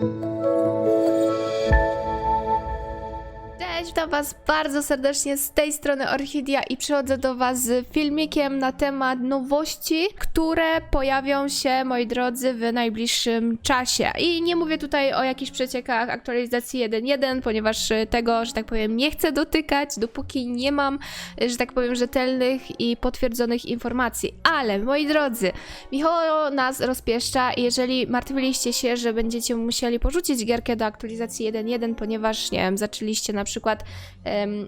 Cześć, witam Was bardzo serdecznie z tej strony Orchidia i przychodzę do Was z filmikiem na temat nowości, które pojawią się, moi drodzy, w najbliższym czasie. I nie mówię tutaj o jakichś przeciekach aktualizacji 1.1, ponieważ tego, że tak powiem, nie chcę dotykać, dopóki nie mam, że tak powiem, rzetelnych i potwierdzonych informacji. Ale, moi drodzy, Michał nas rozpieszcza i jeżeli martwiliście się, że będziecie musieli porzucić gierkę do aktualizacji 1.1, ponieważ, nie wiem, zaczęliście na przykład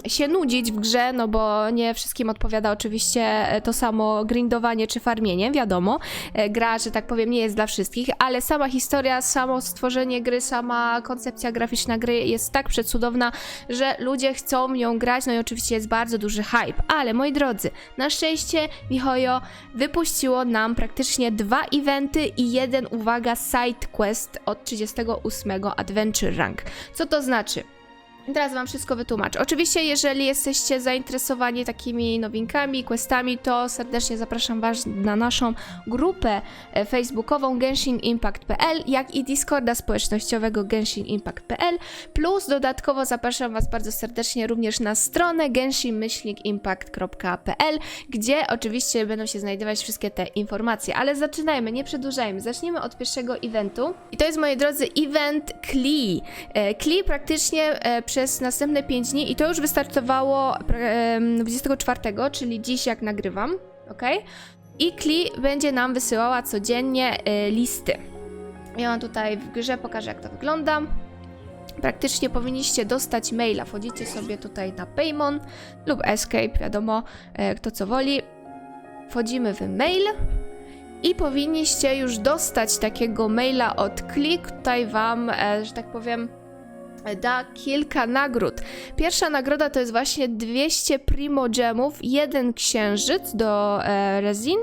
się nudzić w grze, no bo nie wszystkim odpowiada oczywiście e, to samo grindowanie czy farmienie, wiadomo. E, Gra, że tak powiem, nie jest dla wszystkich, ale sama historia, samo stworzenie gry, sama koncepcja graficzna gry jest tak przecudowna, że ludzie chcą ją grać, no i oczywiście jest bardzo duży hype. Ale moi drodzy, na szczęście Mihojo wypuściło nam praktycznie dwa eventy i jeden, uwaga, side quest od 38 Adventure Rank. Co to znaczy? Teraz wam wszystko wytłumaczę. Oczywiście, jeżeli jesteście zainteresowani takimi nowinkami, questami, to serdecznie zapraszam was na naszą grupę e, facebookową genshin-impact.pl, jak i Discorda społecznościowego genshin-impact.pl, plus dodatkowo zapraszam was bardzo serdecznie również na stronę genshin-impact.pl, gdzie oczywiście będą się znajdować wszystkie te informacje. Ale zaczynajmy, nie przedłużajmy. Zacznijmy od pierwszego eventu. I to jest, moi drodzy, event Klee. E, Klee praktycznie e, przez następne 5 dni i to już wystartowało pra- em, 24, czyli dziś jak nagrywam, ok? I Klee będzie nam wysyłała codziennie e, listy. Ja mam tutaj w grze, pokażę jak to wygląda. Praktycznie powinniście dostać maila. Wchodzicie sobie tutaj na Paymon lub Escape, wiadomo, e, kto co woli. Wchodzimy w mail i powinniście już dostać takiego maila od Klik. Tutaj wam, e, że tak powiem, da kilka nagród. Pierwsza nagroda to jest właśnie 200 Primo Gemów, jeden księżyc do e, Resin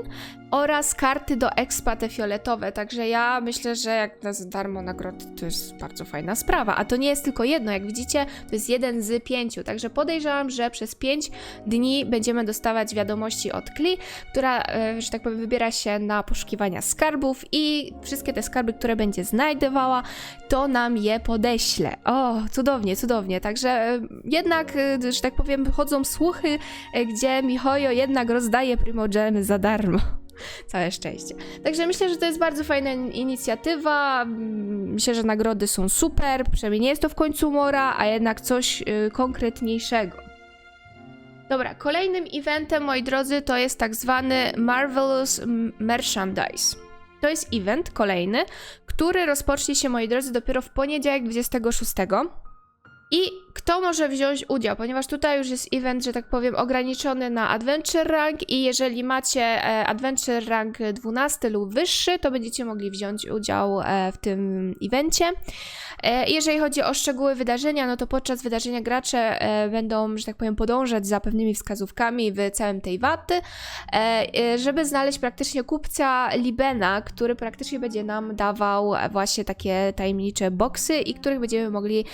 oraz karty do Expa te fioletowe. Także ja myślę, że jak na darmo nagrody to jest bardzo fajna sprawa. A to nie jest tylko jedno, jak widzicie, to jest jeden z pięciu. Także podejrzewam, że przez pięć dni będziemy dostawać wiadomości od Kli, która, e, że tak powiem, wybiera się na poszukiwania skarbów i wszystkie te skarby, które będzie znajdowała, to nam je podeśle. O, cudownie, cudownie. Także e, jednak, e, że tak powiem, chodzą słuchy, gdzie Mihojo jednak rozdaje Primogemy za darmo. Całe szczęście. Także myślę, że to jest bardzo fajna in- inicjatywa. Mm, Myślę, że nagrody są super. Przynajmniej nie jest to w końcu mora, a jednak coś y, konkretniejszego. Dobra, kolejnym eventem, moi drodzy, to jest tak zwany Marvelous Merchandise. To jest event kolejny, który rozpocznie się, moi drodzy, dopiero w poniedziałek 26. I kto może wziąć udział? Ponieważ tutaj już jest event, że tak powiem, ograniczony na Adventure Rank i jeżeli macie e, Adventure Rank 12 lub wyższy, to będziecie mogli wziąć udział e, w tym evencie. E, jeżeli chodzi o szczegóły wydarzenia, no to podczas wydarzenia gracze będą, że tak powiem, podążać za pewnymi wskazówkami w całym tej waty, żeby znaleźć praktycznie kupca Libena, który praktycznie będzie nam dawał właśnie takie tajemnicze boksy i których będziemy mogli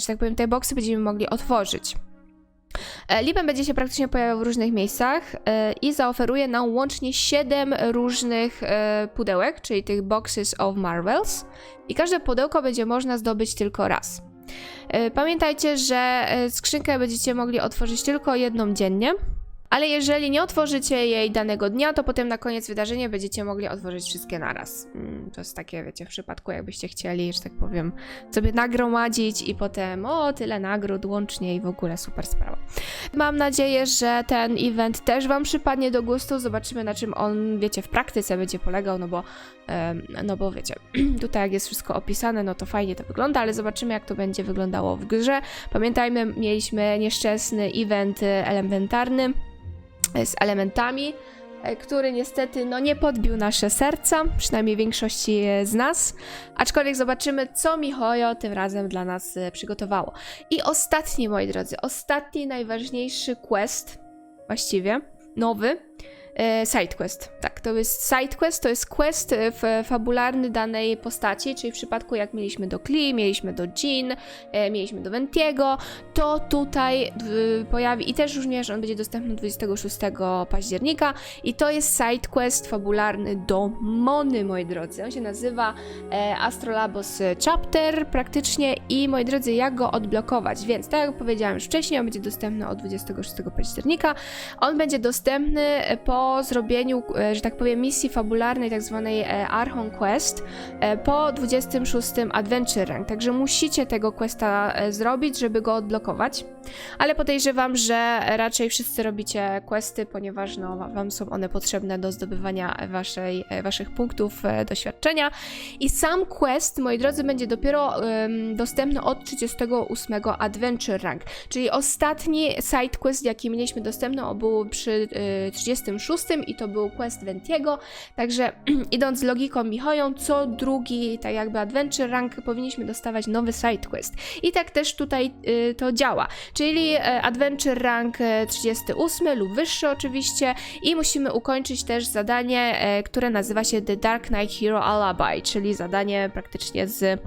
że tak powiem, te boksy będziemy mogli otworzyć. E, Liben będzie się praktycznie pojawiał w różnych miejscach e, i zaoferuje nam łącznie 7 różnych e, pudełek, czyli tych Boxes of Marvels. I każde pudełko będzie można zdobyć tylko raz. Pamiętajcie, że skrzynkę będziecie mogli otworzyć tylko jedną dziennie. Ale jeżeli nie otworzycie jej danego dnia, to potem na koniec wydarzenia będziecie mogli otworzyć wszystkie naraz. Mm, To jest takie, wiecie, w przypadku jakbyście chcieli, że tak powiem, sobie nagromadzić i potem o, tyle nagród łącznie i w ogóle super sprawa. Mam nadzieję, że ten event też Wam przypadnie do gustu. Zobaczymy, na czym on, wiecie, w praktyce będzie polegał, no bo, no bo wiecie, tutaj jak jest wszystko opisane, no to fajnie to wygląda, ale zobaczymy, jak to będzie wyglądało w grze. Pamiętajmy, mieliśmy nieszczęsny event e, elementarny z elementami, e, który niestety no, nie podbił nasze serca, przynajmniej większości e, z nas. Aczkolwiek zobaczymy, co Mihojo tym razem dla nas e, przygotowało. I ostatni, moi drodzy, ostatni, najważniejszy quest, właściwie, nowy, Sidequest. Tak, to jest sidequest, to jest quest e, fabularny danej postaci, czyli w przypadku jak mieliśmy do Klee, mieliśmy do Jean, e, mieliśmy do Ventiego, to tutaj pojawi i też również on będzie dostępny 26 października i to jest sidequest fabularny do Mony, moi drodzy. On się nazywa e, Astrolabos Chapter praktycznie i moi drodzy, jak go odblokować? Więc tak jak powiedziałam już wcześniej, on będzie dostępny od 26 października. On będzie dostępny po zrobieniu, e, że tak powiem, misji fabularnej, tak zwanej e, Archon Quest, e, po 26 Adventure Rank. Także musicie tego questa zrobić, żeby go odblokować. Ale podejrzewam, że raczej wszyscy robicie questy, ponieważ no, wa- wam są one potrzebne do zdobywania waszej, waszych punktów doświadczenia. I sam quest, moi drodzy, będzie dopiero em, dostępny od 38 Adventure Rank, czyli ostatni side quest, jaki mieliśmy dostępny, był przy e, 36 i to był quest Ventiego, także idąc logiką Michoją, co drugi, tak jakby Adventure Rank powinniśmy dostawać nowy side quest. I tak też tutaj y, to działa, czyli e, Adventure Rank e, 38 lub wyższy oczywiście. I musimy ukończyć też zadanie, e, które nazywa się The Dark Knight Hero Alibi, czyli zadanie praktycznie z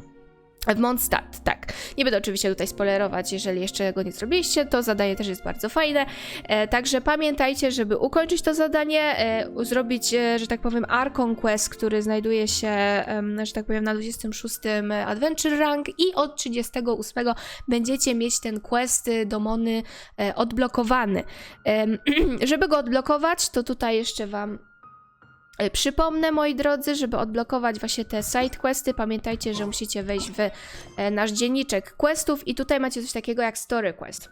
w Mondstadt, tak. Nie będę oczywiście tutaj spoilerować, jeżeli jeszcze go nie zrobiliście, to zadanie też jest bardzo fajne. E, także pamiętajcie, żeby ukończyć to zadanie, e, zrobić, e, że tak powiem, Archon Quest, który znajduje się, em, że tak powiem, na 26 Adventure Rank i od 38 będziecie mieć ten quest y, do Mony e, odblokowany. Em, żeby go odblokować, to tutaj jeszcze Wam E, Przypomnę, moi drodzy, żeby odblokować właśnie te side questy, pamiętajcie, że musicie wejść w e, nasz dzienniczek questów i tutaj macie coś takiego jak story quest.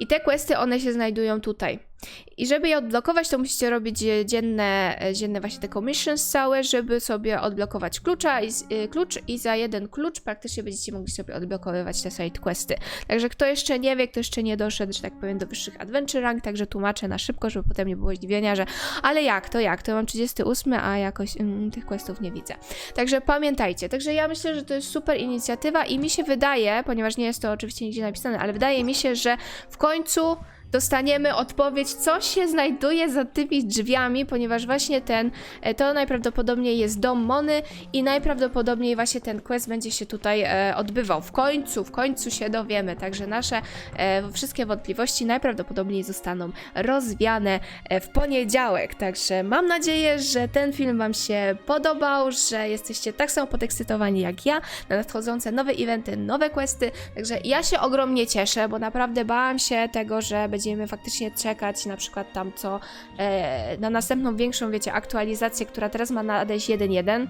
I te questy, one się znajdują tutaj. I żeby je odblokować, to musicie robić e, dzienne, e, dzienne właśnie te commissions całe, żeby sobie odblokować klucza i, e, klucz i za jeden klucz praktycznie będziecie mogli sobie odblokowywać te side questy. Także kto jeszcze nie wie, kto jeszcze nie doszedł, że tak powiem, do wyższych adventure rank, także tłumaczę na szybko, żeby potem nie było zdziwienia, że ale jak, to jak, to mam 38, a jakoś mm, tych questów nie widzę. Także pamiętajcie, także ja myślę, że to jest super inicjatywa i mi się wydaje, ponieważ nie jest to oczywiście nigdzie napisane, ale wydaje mi się, że w końcu dostaniemy odpowiedź, co się znajduje za tymi drzwiami, ponieważ właśnie ten, e, to najprawdopodobniej jest dom Mony i najprawdopodobniej właśnie ten quest będzie się tutaj e, odbywał. W końcu, w końcu się dowiemy, także nasze e, wszystkie wątpliwości najprawdopodobniej zostaną rozwiane e, w poniedziałek. Także mam nadzieję, że ten film Wam się podobał, że jesteście tak samo podekscytowani jak ja na nadchodzące nowe eventy, nowe questy. Także ja się ogromnie cieszę, bo naprawdę bałam się tego, że będziemy faktycznie czekać na przykład tam co e, na następną większą, wiecie, aktualizację, która teraz ma nadejść 1.1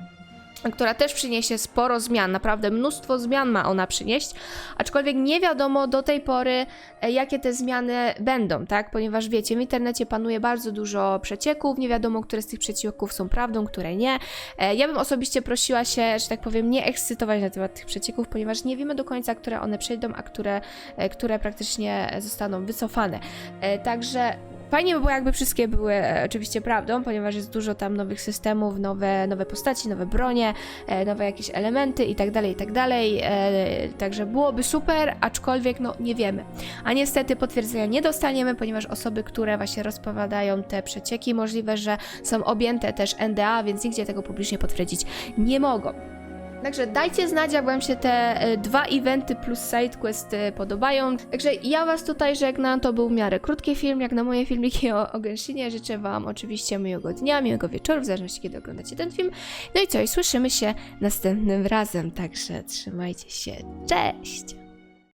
która też przyniesie sporo zmian, naprawdę mnóstwo zmian ma ona przynieść, aczkolwiek nie wiadomo do tej pory, e, jakie te zmiany będą, tak? Ponieważ wiecie, w internecie panuje bardzo dużo przecieków, nie wiadomo, które z tych przecieków są prawdą, które nie. E, Ja bym osobiście prosiła się, że tak powiem, nie ekscytować na temat tych przecieków, ponieważ nie wiemy do końca, które one przejdą, a które, e, które praktycznie zostaną wycofane. Także Fajnie by było, jakby wszystkie były e, oczywiście prawdą, ponieważ jest dużo tam nowych systemów, nowe, nowe postaci, nowe bronie, e, nowe jakieś elementy i tak dalej, i tak dalej. E, także byłoby super, aczkolwiek no nie wiemy. A niestety potwierdzenia nie dostaniemy, ponieważ osoby, które właśnie rozpowiadają te przecieki, możliwe, że są objęte też NDA, więc nigdzie tego publicznie potwierdzić nie mogą. Także dajcie znać, jak Wam się te e, dwa eventy plus sidequest e, podobają. Także ja Was tutaj żegnam. To był w miarę krótki film, jak na moje filmiki o, o Genshinie. Życzę Wam oczywiście miłego dnia, miłego wieczoru, w zależności kiedy oglądacie ten film. No i co, i słyszymy się następnym razem. Także trzymajcie się. Cześć!